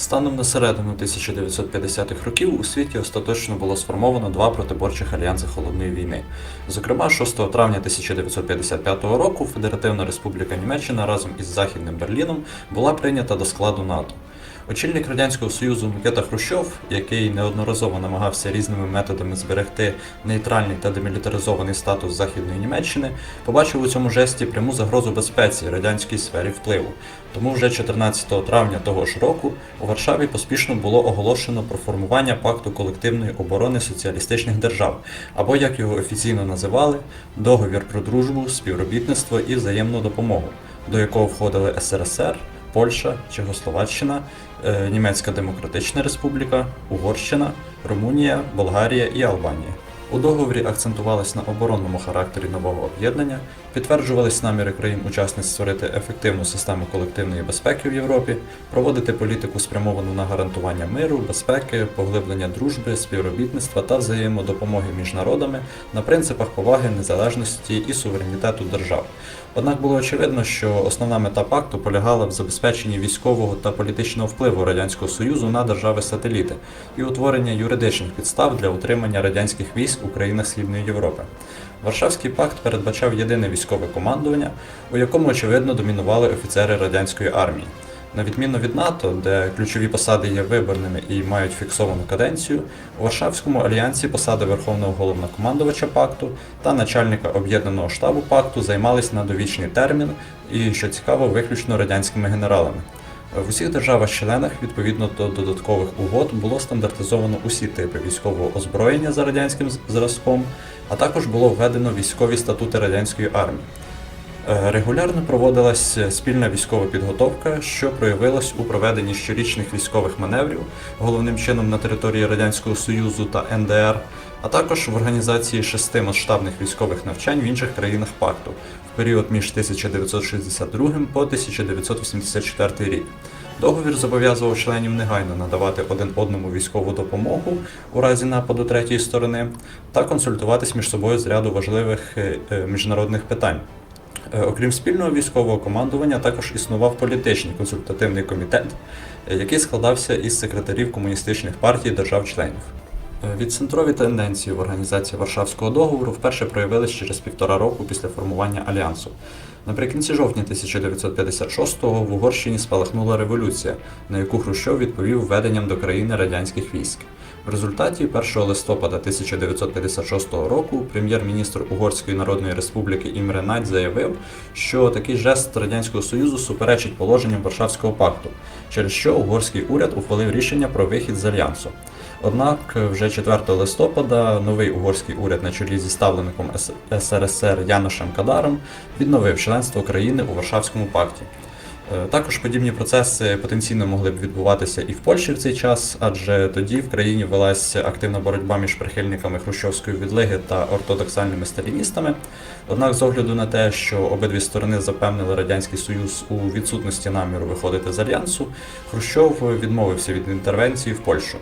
Станом на середину 1950-х років у світі остаточно було сформовано два протиборчих альянси холодної війни. Зокрема, 6 травня 1955 року Федеративна Республіка Німеччина разом із Західним Берліном була прийнята до складу НАТО. Очільник Радянського Союзу Микита Хрущов, який неодноразово намагався різними методами зберегти нейтральний та демілітаризований статус Західної Німеччини, побачив у цьому жесті пряму загрозу безпеці радянській сфері впливу. Тому вже 14 травня того ж року у Варшаві поспішно було оголошено про формування пакту колективної оборони соціалістичних держав, або як його офіційно називали, договір про дружбу, співробітництво і взаємну допомогу, до якого входили СРСР. Польща, Чехословаччина, е, Німецька Демократична Республіка, Угорщина, Румунія, Болгарія і Албанія. У договорі акцентувалось на оборонному характері нового об'єднання, підтверджувались наміри країн-учасниць створити ефективну систему колективної безпеки в Європі, проводити політику спрямовану на гарантування миру, безпеки, поглиблення дружби, співробітництва та взаємодопомоги між народами на принципах поваги, незалежності і суверенітету держав. Однак було очевидно, що основна мета пакту полягала в забезпеченні військового та політичного впливу Радянського Союзу на держави-сателіти і утворення юридичних підстав для утримання радянських військ у країнах Східної Європи. Варшавський пакт передбачав єдине військове командування, у якому очевидно домінували офіцери радянської армії. На відміну від НАТО, де ключові посади є виборними і мають фіксовану каденцію, у Варшавському альянсі посади Верховного головнокомандувача пакту та начальника об'єднаного штабу пакту займались на довічний термін і, що цікаво, виключно радянськими генералами. В усіх державах-членах, відповідно до додаткових угод, було стандартизовано усі типи військового озброєння за радянським зразком, а також було введено військові статути радянської армії. Е, Регулярно проводилась спільна військова підготовка, що проявилась у проведенні щорічних військових маневрів, головним чином на території Радянського Союзу та НДР, а також в організації шести масштабних військових навчань в інших країнах пакту в період між 1962 по 1984 рік. Договір зобов'язував членів негайно надавати один одному військову допомогу у разі нападу третьої сторони та консультуватись між собою з ряду важливих е, е, міжнародних питань. Е, Окрім спільного військового командування, також існував політичний консультативний комітет, який складався із секретарів комуністичних партій держав-членів. Е, Відцентрові тенденції в організації Варшавського договору вперше проявились через півтора року після формування альянсу. Наприкінці жовтня 1956-го в Угорщині спалахнула революція, на яку Хрущов відповів введенням до країни радянських військ. В результаті 1 листопада 1956 року прем'єр-міністр Угорської Народної Республіки Імре Надь заявив, що такий жест Радянського Союзу суперечить положенням Варшавського пакту, через що угорський уряд ухвалив рішення про вихід з альянсу. Однак вже 4 листопада новий угорський уряд на чолі зі ставленником СРСР Яношем Кадаром відновив членство країни у Варшавському пакті. Е, Також подібні процеси потенційно могли б відбуватися і в Польщі в цей час, адже тоді в країні велася активна боротьба між прихильниками хрущовської відлиги та ортодоксальними сталіністами. Однак, з огляду на те, що обидві сторони запевнили Радянський Союз у відсутності наміру виходити з альянсу, Хрущов відмовився від інтервенції в Польщу.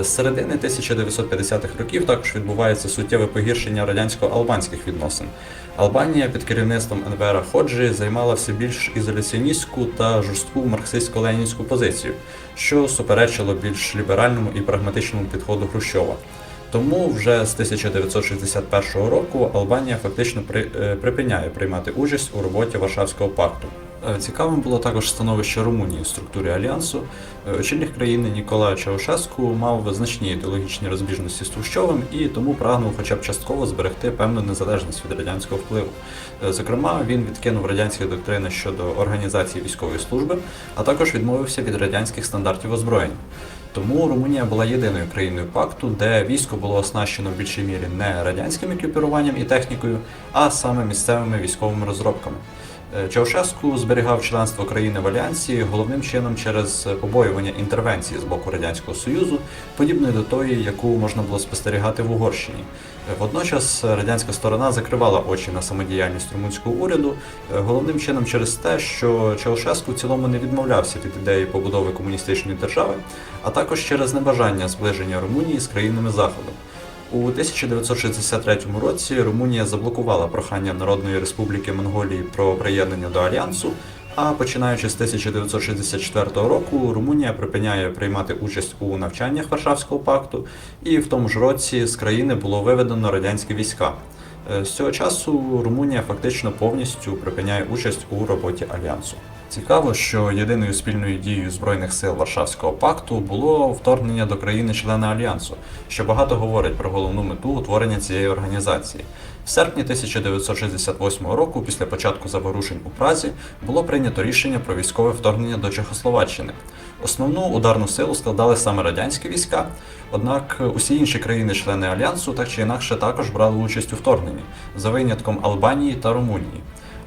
З середини 1950-х років також відбувається суттєве погіршення радянсько-албанських відносин. Албанія під керівництвом Енвера Ходжі займала все більш ізоляціоністську та жорстку марксистсько-ленінську позицію, що суперечило більш ліберальному і прагматичному підходу Хрущова. Тому вже з 1961 року Албанія фактично при, е, припиняє приймати участь у роботі Варшавського пакту. Е, Цікавим було також становище Румунії в структурі альянсу. Е, Очільник країни Ніколай Чаушеску мав значні ідеологічні розбіжності з Хрущовим і тому прагнув хоча б частково зберегти певну незалежність від радянського впливу. Е, Зокрема, він відкинув радянські доктрини щодо організації військової служби, а також відмовився від радянських стандартів озброєння. Тому Румунія була єдиною країною пакту, де військо було оснащено в більшій мірі не радянським екіпіруванням і технікою, а саме місцевими військовими розробками. Е, Чаушеску зберігав членство країни в альянсі головним чином через побоювання інтервенції з боку радянського союзу, подібної до тої, яку можна було спостерігати в Угорщині. Е, Водночас радянська сторона закривала очі на самодіяльність румунського уряду, е, головним чином через те, що Чаушеску в цілому не відмовлявся від ідеї побудови комуністичної держави, а також через небажання зближення Румунії з країнами Заходу. У 1963 році Румунія заблокувала прохання Народної Республіки Монголії про приєднання до альянсу, А починаючи з 1964 року, Румунія припиняє приймати участь у навчаннях Варшавського пакту, і в тому ж році з країни було виведено радянські війська. Е, З цього часу Румунія фактично повністю припиняє участь у роботі альянсу. Цікаво, що єдиною спільною дією збройних сил Варшавського пакту було вторгнення до країни-члена альянсу, що багато говорить про головну мету утворення цієї організації. В серпні 1968 року, після початку заворушень у Празі, було прийнято рішення про військове вторгнення до Чехословаччини. Основну ударну силу складали саме радянські війська, однак усі інші країни-члени альянсу так чи інакше також брали участь у вторгненні, за винятком Албанії та Румунії.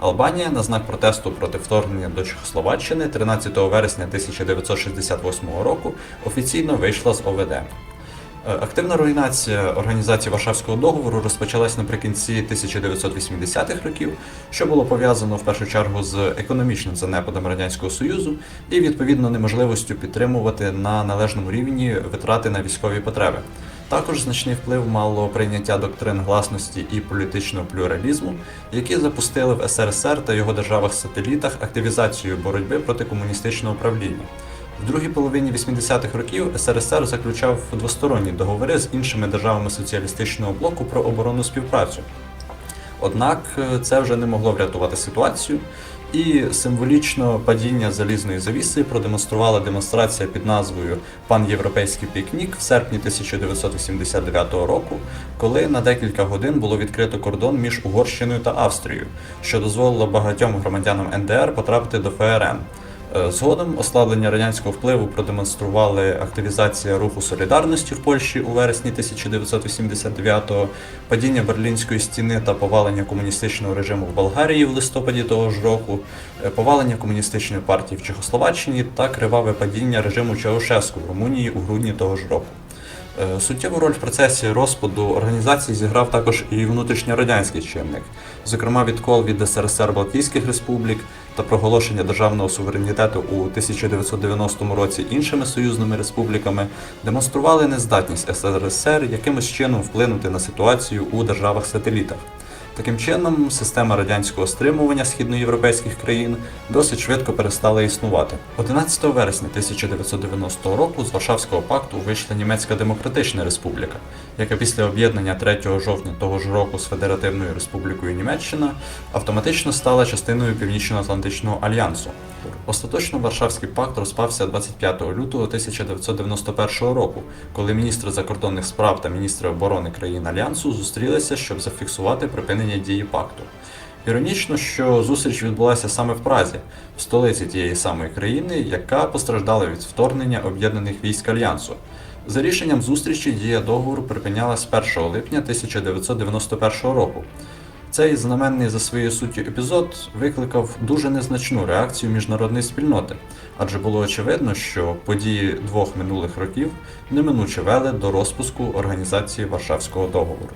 Албанія на знак протесту проти вторгнення до Чехословаччини 13 вересня 1968 року офіційно вийшла з ОВД. Е, Активна руйнація організації Варшавського договору розпочалась наприкінці 1980-х років, що було пов'язано в першу чергу з економічним занепадом Радянського Союзу і відповідно неможливістю підтримувати на належному рівні витрати на військові потреби. Також значний вплив мало прийняття доктрин гласності і політичного плюралізму, які запустили в СРСР та його державах-сателітах активізацію боротьби проти комуністичного правління. В другій половині 80-х років СРСР заключав двосторонні договори з іншими державами соціалістичного блоку про оборонну співпрацю. Однак е, це вже не могло врятувати ситуацію, і символічно падіння залізної завіси продемонструвала демонстрація під назвою Пан Європейський пікнік в серпні 1989 року, коли на декілька годин було відкрито кордон між Угорщиною та Австрією, що дозволило багатьом громадянам НДР потрапити до ФРН. Е, Згодом ослаблення радянського впливу продемонстрували активізація руху солідарності в Польщі у вересні 1989-го, падіння Берлінської стіни та повалення комуністичного режиму в Болгарії в листопаді того ж року, е, повалення комуністичної партії в Чехословаччині та криваве падіння режиму Чаушеску в Румунії у грудні того ж року. Е, Суттєву роль в процесі розпаду організації зіграв також і внутрішньорадянський чинник, зокрема відкол від СРСР Балтійських республік та проголошення державного суверенітету у 1990 році іншими союзними республіками демонстрували нездатність СРСР якимось чином вплинути на ситуацію у державах-сателітах. Таким чином, система радянського стримування східноєвропейських країн досить швидко перестала існувати. 11 вересня 1990 року з Варшавського пакту вийшла Німецька Демократична Республіка, яка після об'єднання 3 жовтня того ж року з Федеративною Республікою Німеччина автоматично стала частиною Північно-Атлантичного альянсу. Остаточно Варшавський пакт розпався 25 лютого 1991 року, коли міністри закордонних справ та міністри оборони країн альянсу зустрілися, щоб зафіксувати припинення дії пакту. Іронічно, що зустріч відбулася саме в Празі, в столиці тієї самої країни, яка постраждала від вторгнення об'єднаних військ альянсу. За рішенням зустрічі дія договору припинялась 1 липня 1991 року. Цей знаменний за своєю суттю епізод викликав дуже незначну реакцію міжнародної спільноти, адже було очевидно, що події двох минулих років неминуче вели до розпуску організації Варшавського договору.